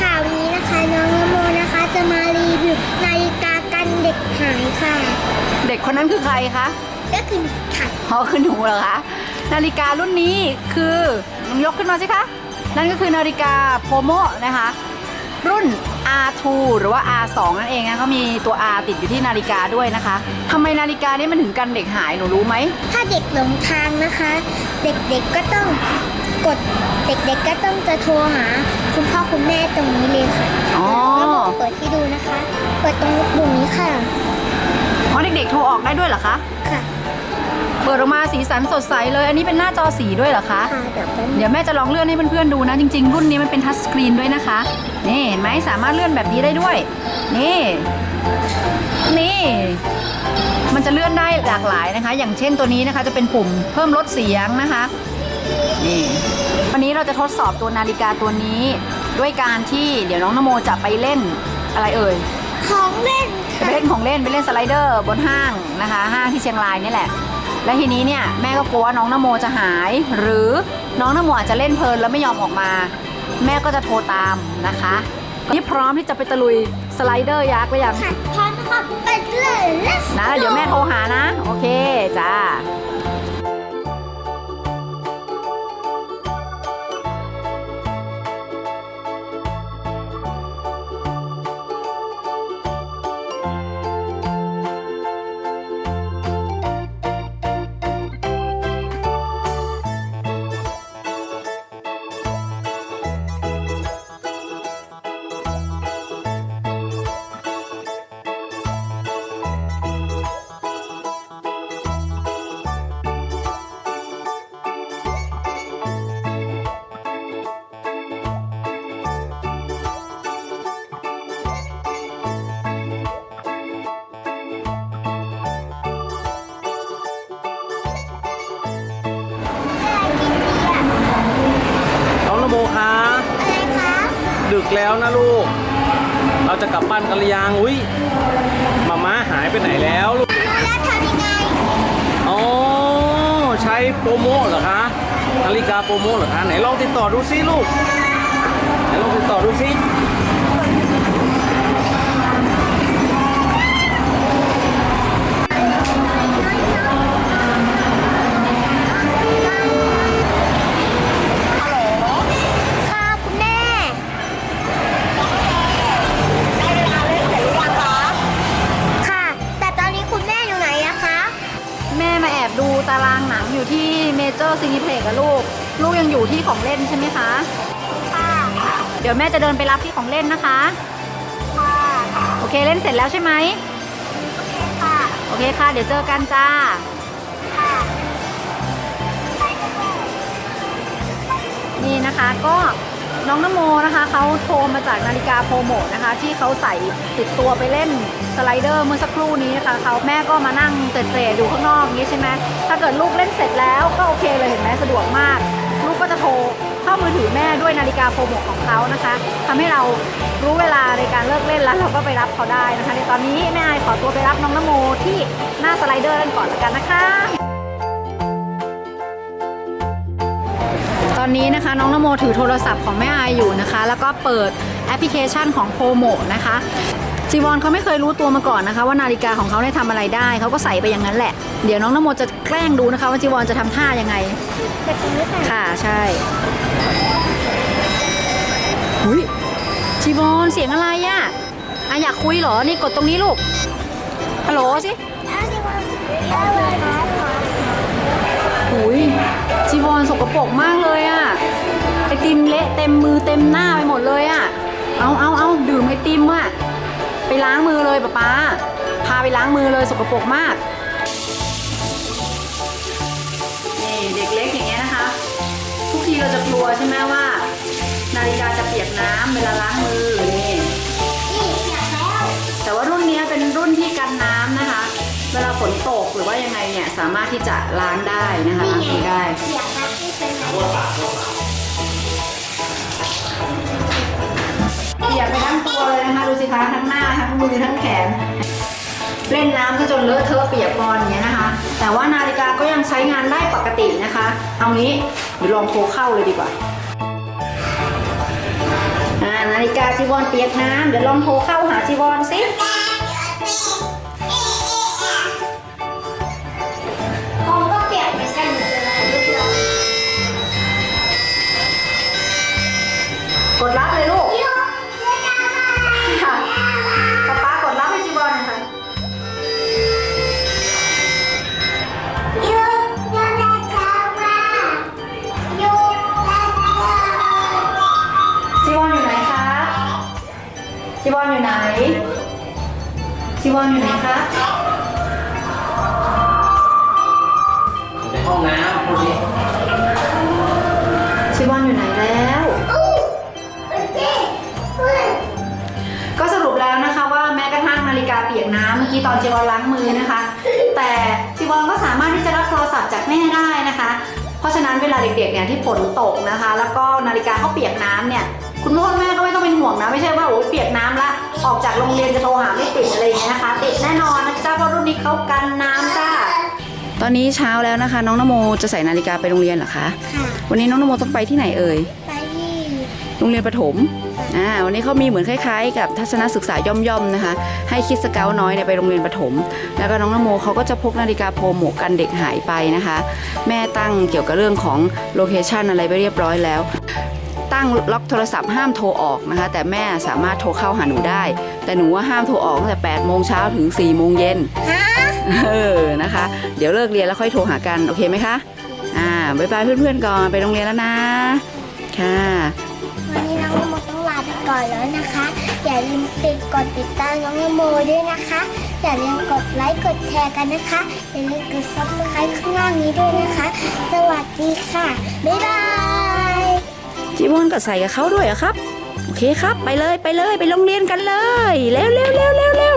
ค่ะวันนี้นะคะ น้องนโมนะคะจะมารีวิวนาฬิกากันเด็กหายค่ะ เด็กคนนั้นคือใครคะก็คือค่ะอ๋อคือหนูเหรอคะนาฬิการุ่นนี้คือลองยกขึ้นมาสิคะนั่นก็คือนาฬิกาโพโมนะคะ รุ่น R2 หรือว่า R2 นั่นเองนะเขามีตัว R ติดอยู่ที่นาฬิกาด้วยนะคะทำไมนาฬิกานี้มันถึงกันเด็กหายหนูรู้ไหมถ้าเด็กหลงทางนะคะ เด็กๆก็ต้อง กดเด็กๆก็ต้องจะโทรหาคุณพ่อคุณแม่ตรงนี้เลยค่ะอ๋อ แล้วก็เปิดให้ดูนะคะ เปิดตรงปุ่มนี้ค่ะอ๋อเด็กๆโทรออกได้ด้วยเหรอคะ ค่ะ เปิดออกมาสีสันสดใสเลย อันนี้เป็นหน้าจอสีด้วยเหรอคะ ค่ะแบบนั้นเดี๋ยวแม่จะลองเลื่อนให้เพื่อนๆดูนะ จริงๆ รุ่นนี้มันเป็นทัชสกรีนด้วยนะคะ นี่เห็นไหมสามารถเลื่อนแบบนี้ได้ด้วย นี่ นี่ มันจะเลื่อนได้หลากหลายนะคะ อย่างเช่นตัวนี้นะคะ จะเป็นปุ่มเพิ่มลดเสียงนะคะ นี่ วันนี้เราจะทดสอบตัวนาฬิกาตัวนี้ ด้วยการที่เดี๋ยวน้องนโมจะไปเล่นอะไรเอ่ย ของเล่นจะไปค่ะเล่นของเล่นไปเล่นสไลเดอร์บนห้างนะคะ ห้างที่เชียงรายนี่แหละ และทีนี้เนี่ยแม่ก็กลัวว่าน้องนโมจะหาย หรือน้องนโมอาจจะเล่นเพลินแล้วไม่ยอมออกมา แม่ก็จะโทรตามนะคะนี่พร้อมที่จะไปตะลุยสไลเดอร์ยักษ์หรือยัง ค่ะพร้อมนะคะไปเลย let's นะเดี๋ยวแม่โทรหานะ โอเค จ้า แล้วนะลูก เราจะกลับบ้านกันหรือยังอุ้ยมาม่าหายไปไหนแล้วลูกรู้แล้วทำยังไงอ๋อใช้โปรโมเหรอคะนาฬิกาโปรโมเหรอคะไหนลองติดต่อดูซิลูกไหนลองติดต่อดูซิ ตารางหนังอยู่ที่เมเจอร์ซีนิเพล็กอะลูก ลูกยังอยู่ที่ของเล่นใช่ไหมคะ ค่ะ เดี๋ยวแม่จะเดินไปรับที่ของเล่นนะคะ ค่ะโอเคเล่นเสร็จแล้วใช่ไหม ค่ะโอเคค่ะ เดี๋ยวเจอกันจ้า ค่ะนี่นะคะก็ น้องนโมนะคะเขาโทรมาจากนาฬิกาโปรโมทนะคะ ที่เขาใส่ติดตัวไปเล่นสไลเดอร์เมื่อสักครู่นี้นะคะเขาแม่ก็มานั่งเตะๆดูข้างนอกอย่างนี้ใช่ไหมถ้าเกิดลูกเล่นเสร็จแล้วก็โอเคเลยเห็นไหมสะดวกมาก ลูกก็จะโทรเข้ามือถือแม่ด้วยนาฬิกาโปรโมทของเขานะคะทำให้เรารู้เวลาในการเลิกเล่นแล้วเราก็ไปรับเขาได้นะคะ ในตอนนี้แม่ไอขอตัวไปรับน้องนโมที่หน้าสไลเดอร์กันก่อนแล้วกันนะคะ นนี้นะคะน้องนโมถือโทรศัพท์ของแม่อายอยู่นะคะ แล้วก็เปิดแอปพลิเคชันของโ o โมนะคะจีวอนเขาไม่เคยรู้ตัวมาก่อนนะคะ ว่านาฬิกาของเขาได้ทำอะไรได้ เขาก็ใส่ไปอย่างนั้นแหละ เดี๋ยวน้องนโมจะแกล้งดูนะคะ ว่าจีวอนจะทำท่ายังไงแบบนี้ค่ะค่ะใช่หุยจีวอนเสียงอะไรอะอะอยากคุยเหรอ นี่กดตรงนี้ลูกฮัลโหลสิ หุยจีวอนสกปรกมากเลยอะไอติมเละเต็มมือเต็มหน้าไปหมดเลยอะเอาเอาเอาดื่มไอติมอะไปล้างมือเลยป๊าป๊าพาไปล้างมือเลยสกปรกมากนี่เด็กเล็กอย่างเงี้ยนะคะ ทุกทีเราจะกลัวใช่ไหมว่า นาฬิกาจะเปียกน้ำเวลาล้างมือนี่นี่อยากแล้วแต่ว่ารุ่นเนี้ยเป็นรุ่นที่กันน้ำนะคะ เวลาฝนตกหรือว่ายังไงเนี่ยสามารถที่จะล้างได้นะคะล้างมือได้ อยากนะที่เป็นอะไรเปียกไปทั้งตัวเลยนะคะดูสิคะทั้งหน้าทั้งมือทั้งแขน เล่นน้ำก็จนเลอะเทอะเปียกปอนอย่างเงี้ยนะคะ แต่ว่านาฬิกาก็ยังใช้งานได้ปกตินะคะ เอางี้เดี๋ยวลองโทรเข้าเลยดีกว่าอ่านาฬิกาจีวรเปียกน้ำเดี๋ยวลองโทรเข้าหาจีวรสิ กดรับเลยลูกค่ะป๊าป๊ากดรับให้จีวรหน่อยค่ะยูยูนาคามายูนาคาจีวรอยู่ไหนคะจีวรอยู่ไหนจีวรอยู่ไหนคะในห้องน้ำพูดสิ นาฬิกาเปียกน้ำเมื่อกี้ตอนจีวรล้างมือนะคะ แต่จีวรก็สามารถที่จะรับโทรศัพท์จากแม่ได้นะคะ เพราะฉะนั้นเวลาเด็กๆเนี่ยที่ฝนตกนะคะ แล้วก็นาฬิกาเขาเปียกน้ำเนี่ยคุณพ่อแม่ก็ไม่ต้องเป็นห่วงนะ ไม่ใช่ว่าโอ้ยเปียกน้ำละออกจากโรงเรียนจะโทรหาไม่ติดอะไรอย่างเงี้ยนะคะติดแน่นอนนะจ๊ะเพราะรุ่นนี้เขากันน้ำจ้าตอนนี้เช้าแล้วนะคะ น้องนโมจะใส่นาฬิกาไปโรงเรียนเหรอคะค่ะวันนี้น้องนโมต้องไปที่ไหนเอ่ยไปที่ โรงเรียนประถมอ่าวันนี้เขามีเหมือนคล้ายๆ กับทัศนศึกษาย่อมๆนะคะ ให้คิดสเกลน้อยเนี่ยไปโรงเรียนประถม แล้วก็น้องนโมเขาก็จะพกนาฬิกาโปรโมกันเด็กหายไปนะคะ แม่ตั้งเกี่ยวกับเรื่องของโลเคชันอะไรไปเรียบร้อยแล้วตั้งล็อกโทรศัพท์ห้ามโทรออกนะคะ แต่แม่สามารถโทรเข้าหาหนูได้ แต่หนูว่าห้ามโทรออกตั้งแต่8โมงเช้าถึง4โมงเย็นฮะเออนะคะ เดี๋ยวเลิกเรียนแล้วค่อยโทรหากัน โอเคไหมคะ อ่าบ๊ายบายเพื่อนๆก่อนไปโรงเรียนแล้วนะ ค่ะ ก่อนแล้วนะคะ อย่าลืมติดกดติดตามน้องนโมด้วยนะคะ อย่าลืมกดไลค์กดแชร์กันนะคะ อย่าลืมกดซับสไครต์ข้างล่างนี้ด้วยนะคะ สวัสดีค่ะ บ๊ายบายจีวอนก็ใส่กับเขาด้วยเหรอครับ โอเคครับ ไปเลยไปเลยไปโรงเรียนกันเลย เร็วเร็วเร็วเร็วเร็ว